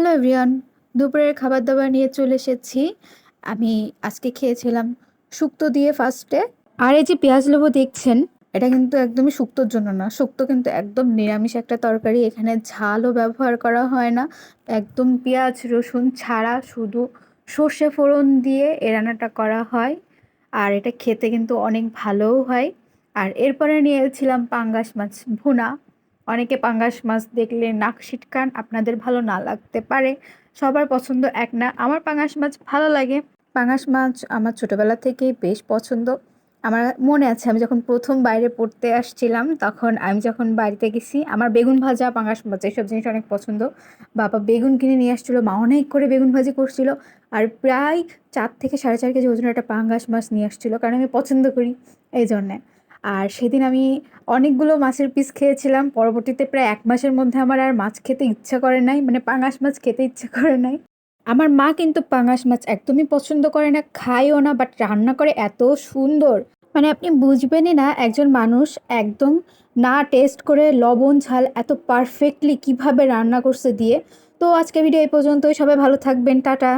Hello everyone, দুপুরের খাবার দাবার নিয়ে চলে এসেছি। আমি আজকে খেয়েছিলাম শুক্তো দিয়ে ফার্স্টে। আর এই যে পেঁয়াজ লেবু দেখছেন, এটা কিন্তু একদমই শুক্তোর জন্য না। শুক্তো কিন্তু একদম নিরামিষ একটা তরকারি। এখানে ঝালও ব্যবহার করা হয় না। একদম পেঁয়াজ, রসুন ছাড়া শুধু সর্ষে ফোড়ন দিয়ে এ রান্নাটা করা হয়। আর এটা খেতে কিন্তু অনেক ভালোও হয়। আর এরপরে নিয়েছিলাম পাঙ্গাস মাছ ভুনা। অনেকে পাঙ্গাস মাছ দেখলে নাক সিটকান আপনাদের ভালো না লাগতে পারে। সবার পছন্দ এক না। আমার পাঙ্গাস মাছ ভালো লাগে। পাঙ্গাস মাছ আমার ছোটোবেলা থেকেই বেশ পছন্দ। আমার মনে আছে, আমি যখন প্রথম বাইরে পড়তে আসছিলাম, তখন আমি যখন বাড়িতে গেছি, আমার বেগুন ভাজা পাঙ্গাস মাছ, এইসব জিনিস অনেক পছন্দ। বাবা বেগুন কিনে নিয়ে আসছিল, মা অনেক করে বেগুন ভাজি করছিল। আর প্রায় চার থেকে সাড়ে চার কেজি ওজনের একটা পাঙ্গাস মাছ নিয়ে আসছিল, কারণ আমি পছন্দ করি, এই জন্যে। আর সেদিন আমি অনেকগুলো মাছের পিস খেয়েছিলাম। পরবর্তীতে প্রায় এক মাসের মধ্যে আমার আর মাছ খেতে ইচ্ছা করে নাই মানে পাঙাশ মাছ খেতে ইচ্ছা করে নাই। আমার মা কিন্তু পাঙাশ মাছ একদমই পছন্দ করে না, খায়ও না বাট রান্না করে এত সুন্দর। মানে আপনি বুঝবেনই না, একজন মানুষ একদম না টেস্ট করে লবণ, ঝাল এত পারফেক্টলি কীভাবে রান্না করছে দিয়ে। তো আজকে ভিডিও এই পর্যন্তই, সবাই ভালো থাকবেন, টাটা।